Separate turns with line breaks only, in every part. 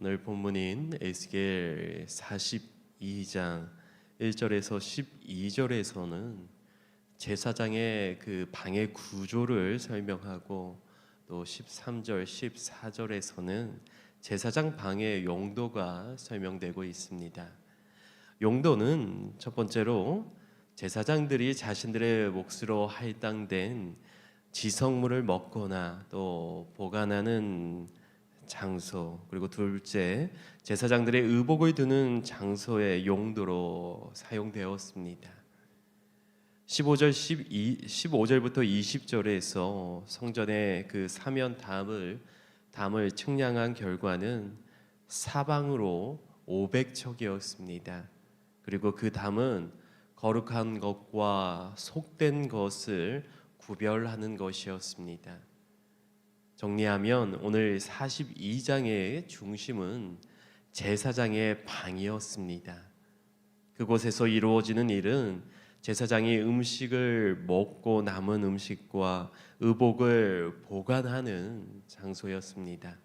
오늘 본문인 에스겔 42장 1절에서 12절에서는 제사장의 그 방의 구조를 설명하고 또 13절, 14절에서는 제사장 방의 용도가 설명되고 있습니다. 용도는 첫 번째로 제사장들이 자신들의 몫으로 할당된 지성물을 먹거나 또 보관하는 장소 그리고 둘째 제사장들의 의복을 두는 장소의 용도로 사용되었습니다. 15절 12 15절부터 20절에서 성전의 그 사면 담을 담을 측량한 결과는 사방으로 500척이었습니다. 그리고 그 담은 거룩한 것과 속된 것을 구별하는 것이었습니다. 정리하면 오늘 42장의 중심은 제사장의 방이었습니다. 그곳에서 이루어지는 일은 제사장이 음식을 먹고 남은 음식과 의복을 보관하는 장소였습니다.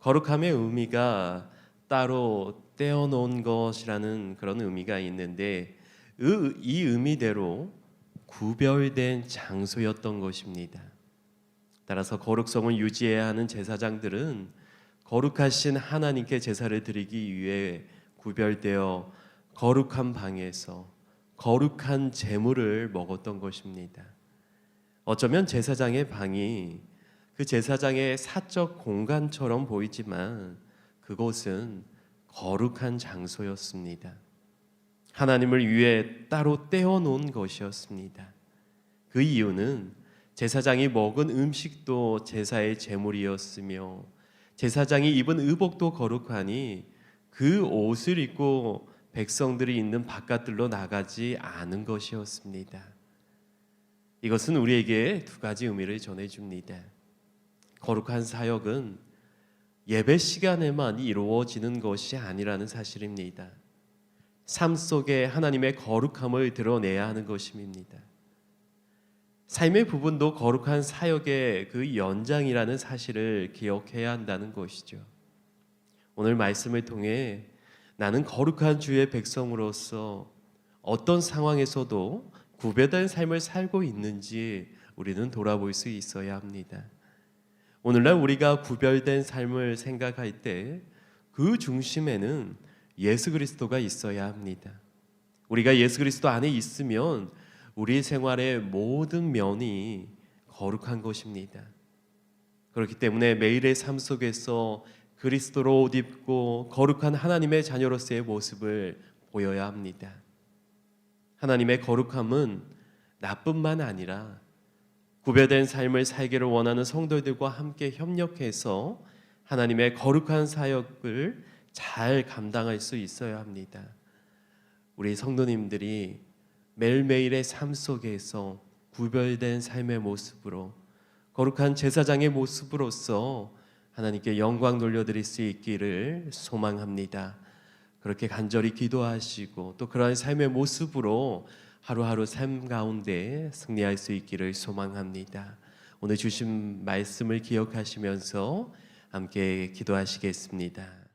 거룩함의 의미가 따로 떼어놓은 것이라는 그런 의미가 있는데 이 의미대로 구별된 장소였던 것입니다. 따라서 거룩성을 유지해야 하는 제사장들은 거룩하신 하나님께 제사를 드리기 위해 구별되어 거룩한 방에서 거룩한 제물을 먹었던 것입니다. 어쩌면 제사장의 방이 그 제사장의 사적 공간처럼 보이지만 그곳은 거룩한 장소였습니다. 하나님을 위해 따로 떼어놓은 것이었습니다. 그 이유는 제사장이 먹은 음식도 제사의 제물이었으며 제사장이 입은 의복도 거룩하니 그 옷을 입고 백성들이 있는 바깥들로 나가지 않은 것이었습니다. 이것은 우리에게 두 가지 의미를 전해줍니다. 거룩한 사역은 예배 시간에만 이루어지는 것이 아니라는 사실입니다. 삶 속에 하나님의 거룩함을 드러내야 하는 것입니다. 삶의 부분도 거룩한 사역의 그 연장이라는 사실을 기억해야 한다는 것이죠. 오늘 말씀을 통해 나는 거룩한 주의 백성으로서 어떤 상황에서도 구별된 삶을 살고 있는지 우리는 돌아볼 수 있어야 합니다. 오늘날 우리가 구별된 삶을 생각할 때 그 중심에는 예수 그리스도가 있어야 합니다. 우리가 예수 그리스도 안에 있으면 우리 생활의 모든 면이 거룩한 것입니다. 그렇기 때문에 매일의 삶 속에서 그리스도로 옷 입고 거룩한 하나님의 자녀로서의 모습을 보여야 합니다. 하나님의 거룩함은 나뿐만 아니라 구별된 삶을 살기를 원하는 성도들과 함께 협력해서 하나님의 거룩한 사역을 잘 감당할 수 있어야 합니다. 우리 성도님들이 매일매일의 삶 속에서 구별된 삶의 모습으로 거룩한 제사장의 모습으로서 하나님께 영광 돌려드릴 수 있기를 소망합니다. 그렇게 간절히 기도하시고 또 그러한 삶의 모습으로 하루하루 삶 가운데 승리할 수 있기를 소망합니다. 오늘 주신 말씀을 기억하시면서 함께 기도하시겠습니다.